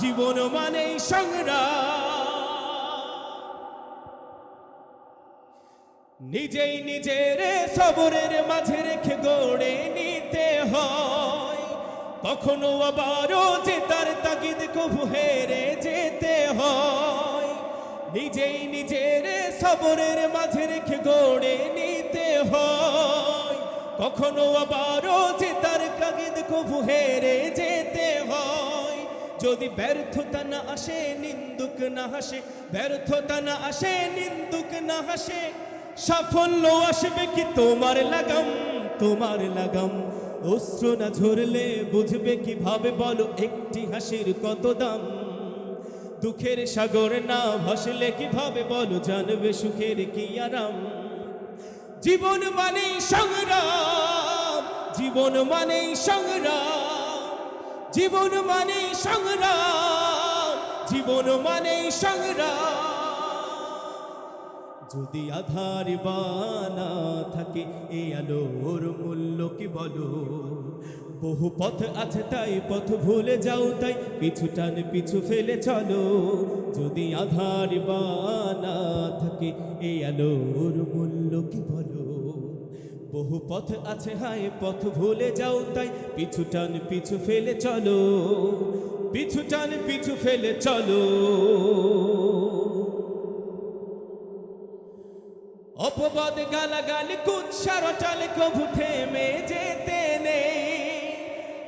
জীবন মানেই সংগ্রাম। নিজেই নিজের সবরের মাঝে রেখে গড়ে নিতে হয়। কখনো আবারও জেতার তাগিদ কবু হেরে যেতে হয়। নিজেই নিজের সবরের মাঝে রেখে গড়ে নিতে হয়। কখনো আবারও জেতার তাগিদ কবু হেরে যেতে হয়। যদি ব্যর্থতা না আসে, নিন্দুক না হাসে, ব্যর্থতা না আসে, নিন্দুক না হাসে, সাফল্য আসবে কি তোমার লাগাম তোমার লাগাম? অস্ত্র না ঝরলে বুঝবে কীভাবে বলো, একটি হাসির কত দাম? দুঃখের সাগর না ভাসলে কীভাবে বলো, জানবে সুখের কি আরাম? জীবন মানেই সংগ্রাম, জীবন মানেই সংগ্রাম। জীবন মানেই সংগ্রাম, জীবন মানেই সংগ্রাম। যদি আধার বানা থাকে এই আলোর মূল্য কি বলো? বহু পথ আছে তাই পথ ভুলে যাও তাই পিছু টান পিছু ফেলে চলো। যদি আধার বানা থাকে এই আলোর মূল্য কি বলো? বহু পথ আছে, হায়, পথ ভুলে যাও তাই। পিছু টান, পিছু ফেলে চলো। পিছু টান, পিছু ফেলে চলো। অপবাদ, গালাগালি, কুৎসার টালে কভু থেমে যেতে নেই।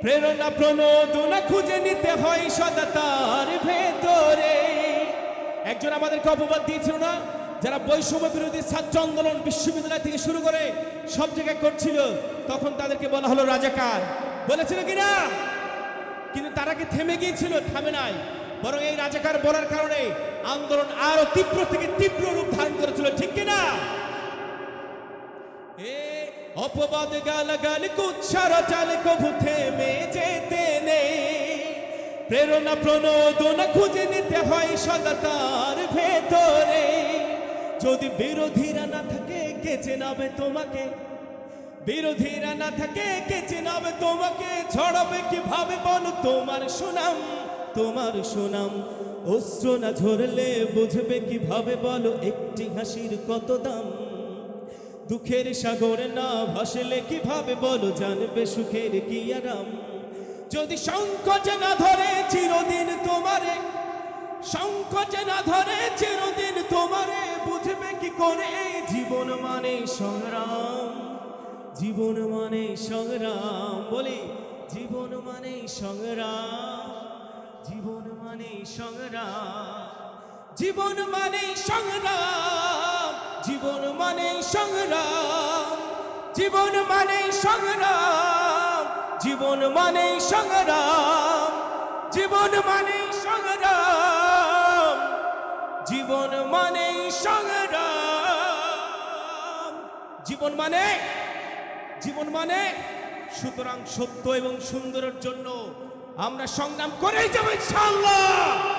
প্রেরণা, প্রণোদনা খুঁজে নিতে হয় সদা তার ভেতরে। একজন আমাদেরকে অপবাদ দিয়েছিল না? যারা বৈষম্য বিরোধী ছাত্র আন্দোলন বিশ্ববিদ্যালয় থেকে শুরু করে সব জায়গায় করছিল, তখন তাদেরকে বলা হলো রাজাকার। বলেছিল কিনা? কিন্তু তারা কি থেমে গিয়েছিল? থামে নাই। বরং এই রাজাকার বলার কারণে আন্দোলন আরও তীব্র থেকে তীব্র রূপ ধারণ করেছিল, ঠিক কিনা? এ অপবাদ গালাগাল, কুৎসার চাল কভু থেমে যেতে নেই। প্রেরণা প্রণোদনা খুঁজে নিতে হয় সদা তার। ভেতরে যদি বিরোধীরা না থাকে, কে চেনাবে তোমাকে? বিরোধীরা না থাকে, কে চেনাবে তোমাকে? ছড়াবে কীভাবে বলো? তোমার সুনাম তোমার সুনাম। অস্ত্র না ঝরলে বুঝবে কীভাবে বলো? একটি হাসির কত দাম? দুঃখের সাগরে না ভাসলে কীভাবে বলো? জানবে সুখের কি আরাম? যদি সংকট না ধরে, চিরদিন তোমারে সংকট না ধরে, চিরদিন তোমারে বুঝবে কি করে জীবন মানে সংগ্রাম জীবন মানে সংগ্রাম বলি জীবন মানে সংগ্রাম জীবন মানে সংগ্রাম জীবন মানে সংগ্রাম জীবন মানে সংগ্রাম জীবন মানে সংগ্রাম জীবন মানে সংগ্রাম জীবন মানে সংগ্রাম জীবন মানে সংগ্রাম জীবন মানে? জীবন মানে? সুতরাং সত্য এবং সুন্দরের জন্য আমরা সংগ্রাম করেই যাব ইনশাআল্লাহ।